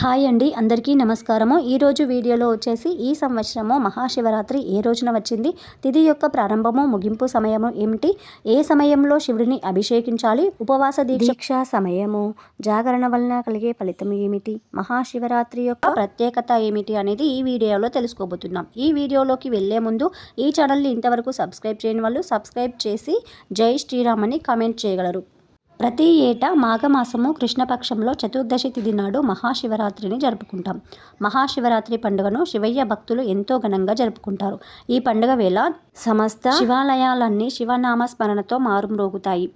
Hi అండి అందరికీ నమస్కారము. ఈరోజు వీడియోలో వచ్చేసి ఈ సంవత్సరము మహాశివరాత్రి ఏ రోజున వచ్చింది తిథి యొక్క ప్రారంభము ముగింపు సమయము ఏమిటి ఏ సమయంలో శివుడిని అభిషేకించాలి ఉపవాస దీక్ష సమయము జాగరణ వలన కలిగే ఫలితం ఏమిటి మహాశివరాత్రి యొక్క ప్రత్యేకత ఏమిటి అనేది ఈ వీడియోలో తెలుసుకోబోతున్నాం. ఈ వీడియోలోకి వెళ్ళే ముందు ఈ ఛానల్ని ఇంతవరకు సబ్స్క్రైబ్ చేయని వాళ్ళు సబ్స్క్రైబ్ చేసి జై శ్రీరామ్ అని కామెంట్ చేయగలరు. ప్రతి ఏటా మాఘమాసము కృష్ణపక్షంలో చతుర్దశి తిథి నాడు మహాశివరాత్రిని జరుపుకుంటాం. మహాశివరాత్రి పండుగను శివయ్య భక్తులు ఎంతో ఘనంగా జరుపుకుంటారు. ఈ పండుగ వేళ సమస్త శివాలయాలన్నీ శివనామ స్మరణతో మారుమ్రోగుతాయి.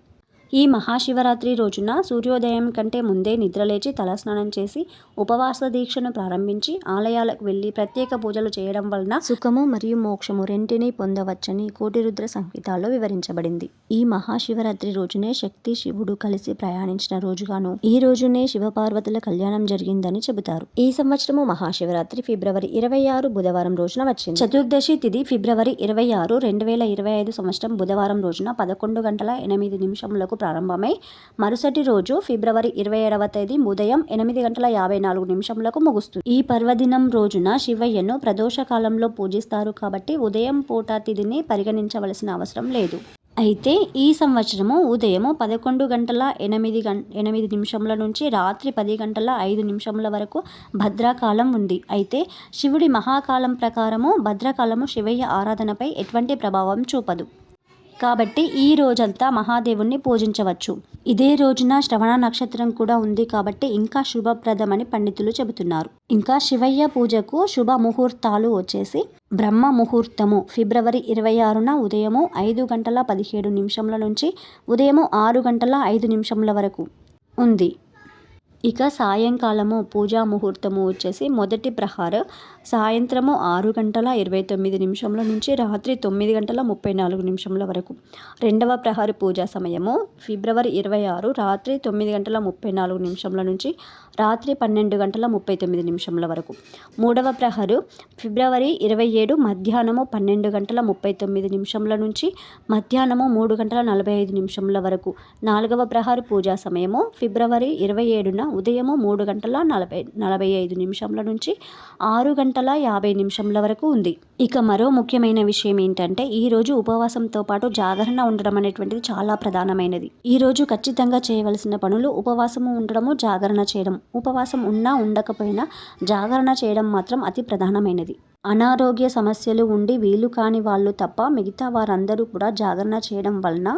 ఈ మహాశివరాత్రి రోజున సూర్యోదయం కంటే ముందే నిద్రలేచి తలస్నానం చేసి ఉపవాస దీక్షను ప్రారంభించి ఆలయాలకు వెళ్ళి ప్రత్యేక పూజలు చేయడం వలన సుఖము మరియు మోక్షము రెంటిని పొందవచ్చని కోటిరుద్ర సంహితాల్లో వివరించబడింది. ఈ మహాశివరాత్రి రోజునే శక్తి శివుడు కలిసి ప్రయాణించిన రోజుగాను ఈ రోజునే శివపార్వతుల కళ్యాణం జరిగిందని చెబుతారు. ఈ సంవత్సరము మహాశివరాత్రి ఫిబ్రవరి ఇరవై ఆరు బుధవారం రోజున వచ్చింది. చతుర్దశి తిథి ఫిబ్రవరి ఇరవై ఆరు రెండు వేల ఇరవై ఐదు సంవత్సరం బుధవారం రోజున పదకొండు గంటల ఎనిమిది నిమిషములకు ప్రారంభమై మరుసటి రోజు ఫిబ్రవరి ఇరవై ఏడవ తేదీ ఉదయం ఎనిమిది గంటల యాభై నాలుగు నిమిషములకు ముగుస్తుంది. ఈ పర్వదినం రోజున శివయ్యను ప్రదోష కాలంలో పూజిస్తారు కాబట్టి ఉదయం పూట తిథిని పరిగణించవలసిన అవసరం లేదు. అయితే ఈ సంవత్సరము ఉదయము పదకొండు గంటల ఎనిమిది గం ఎనిమిది నిమిషముల నుంచి రాత్రి పది గంటల ఐదు నిమిషముల వరకు భద్రాకాలం ఉంది. అయితే శివుడి మహాకాలం ప్రకారము భద్రకాలము శివయ్య ఆరాధనపై ఎటువంటి ప్రభావం చూపదు. కాబట్టి ఈ రోజంతా మహాదేవుణ్ణి పూజించవచ్చు. ఇదే రోజున శ్రవణ నక్షత్రం కూడా ఉంది కాబట్టి ఇంకా శుభప్రదమని పండితులు చెబుతున్నారు. ఇంకా శివయ్య పూజకు శుభ ముహూర్తాలు వచ్చేసి బ్రహ్మ ముహూర్తము ఫిబ్రవరి ఇరవై ఆరున ఉదయము ఐదు గంటల పదిహేడు నిమిషముల నుంచి ఉదయము ఆరు గంటల ఐదు నిమిషముల వరకు ఉంది. ఇక సాయంకాలము పూజా ముహూర్తము వచ్చేసి మొదటి ప్రహార. సాయంత్రము ఆరు గంటల ఇరవై తొమ్మిది నిమిషంల నుంచి రాత్రి తొమ్మిది గంటల ముప్పై నాలుగు నిమిషంల వరకు. రెండవ ప్రహార పూజా సమయము ఫిబ్రవరి ఇరవై ఆరు రాత్రి తొమ్మిది గంటల ముప్పై నాలుగు నిమిషంల నుంచి రాత్రి పన్నెండు గంటల ముప్పై తొమ్మిది నిమిషంల వరకు. మూడవ ప్రహరు ఫిబ్రవరి ఇరవై ఏడు మధ్యాహ్నము పన్నెండు గంటల ముప్పై తొమ్మిది నిమిషంల నుంచి మధ్యాహ్నము మూడు గంటల నలభై ఐదు నిమిషంల వరకు. నాలుగవ ప్రహారు పూజా సమయము ఫిబ్రవరి ఇరవై ఏడున ఉదయము మూడు గంటల నలభై నలభై ఐదు నిమిషంల నుంచి ఆరు గంటల యాభై నిమిషంల వరకు ఉంది. ఇక మరో ముఖ్యమైన విషయం ఏంటంటే ఈరోజు ఉపవాసంతో పాటు జాగరణ ఉండడం అనేటువంటిది చాలా ప్రధానమైనది. ఈరోజు ఖచ్చితంగా చేయవలసిన పనులు ఉపవాసము ఉండడము జాగరణ చేయడం. ఉపవాసం ఉన్నా ఉండకపోయినా జాగరణ చేయడం మాత్రం అతి ప్రధానమైనది. అనారోగ్య సమస్యలు ఉండి వీలు కాని వాళ్ళు తప్ప మిగతా వారందరూ కూడా జాగరణ చేయడం వలన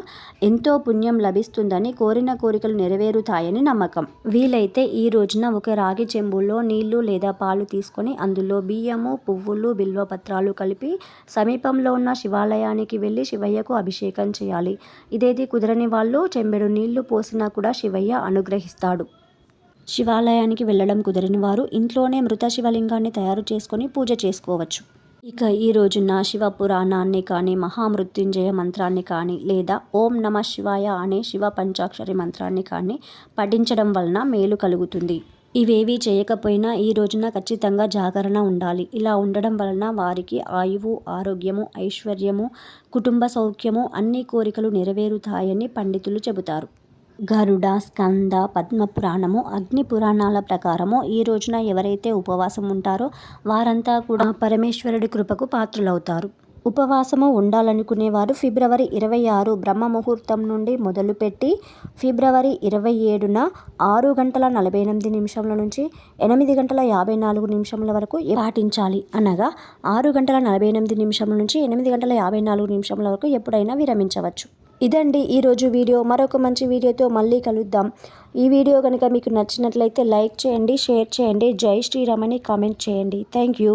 ఎంతో పుణ్యం లభిస్తుందని కోరిన కోరికలు నెరవేరుతాయని నమ్మకం. వీలైతే ఈ రోజున ఒక రాగి చెంబులో నీళ్ళు లేదా పాలు తీసుకొని అందులో బియ్యము పువ్వులు బిల్వపత్రాలు కలిపి సమీపంలో ఉన్న శివాలయానికి వెళ్ళి శివయ్యకు అభిషేకం చేయాలి. ఇదేది కుదరని వాళ్ళు చెంబెడు నీళ్ళు పోసినా కూడా శివయ్య అనుగ్రహిస్తాడు. శివాలయానికి వెళ్ళడం కుదిరిన వారు ఇంట్లోనే మృత శివలింగాన్ని తయారు చేసుకొని పూజ చేసుకోవచ్చు. ఇక ఈ రోజున శివ పురాణాన్ని కానీ మహామృత్యుంజయ మంత్రాన్ని కానీ లేదా ఓం నమ శివాయ అనే శివ పంచాక్షరి మంత్రాన్ని కానీ పఠించడం వలన మేలు కలుగుతుంది. ఇవేవీ చేయకపోయినా ఈ రోజున ఖచ్చితంగా జాగరణ ఉండాలి. ఇలా ఉండడం వలన వారికి ఆయువు ఆరోగ్యము ఐశ్వర్యము కుటుంబ సౌఖ్యము అన్ని కోరికలు నెరవేరుతాయని పండితులు చెబుతారు. గరుడ స్కంద పద్మ పురాణము అగ్ని పురాణాల ప్రకారము ఈ రోజున ఎవరైతే ఉపవాసం ఉంటారో వారంతా కూడా పరమేశ్వరుడి కృపకు పాత్రులవుతారు. ఉపవాసము ఉండాలనుకునేవారు ఫిబ్రవరి ఇరవై ఆరు బ్రహ్మ ముహూర్తం నుండి మొదలుపెట్టి ఫిబ్రవరి ఇరవై ఏడున ఆరు గంటల నలభై ఎనిమిది నిమిషంల నుంచి ఎనిమిది గంటల యాభై నాలుగు నిమిషముల వరకు పాటించాలి అనగా ఆరు గంటల నలభై ఎనిమిది నిమిషముల నుంచి ఎనిమిది గంటల యాభై నాలుగు నిమిషముల వరకు ఎప్పుడైనా విరమించవచ్చు. ఇదండి ఈరోజు వీడియో. మరొక మంచి వీడియోతో మళ్ళీ కలుద్దాం. ఈ వీడియో కనుక మీకు నచ్చినట్లయితే లైక్ చేయండి షేర్ చేయండి జై శ్రీరామ్ అని కామెంట్ చేయండి. Thank you.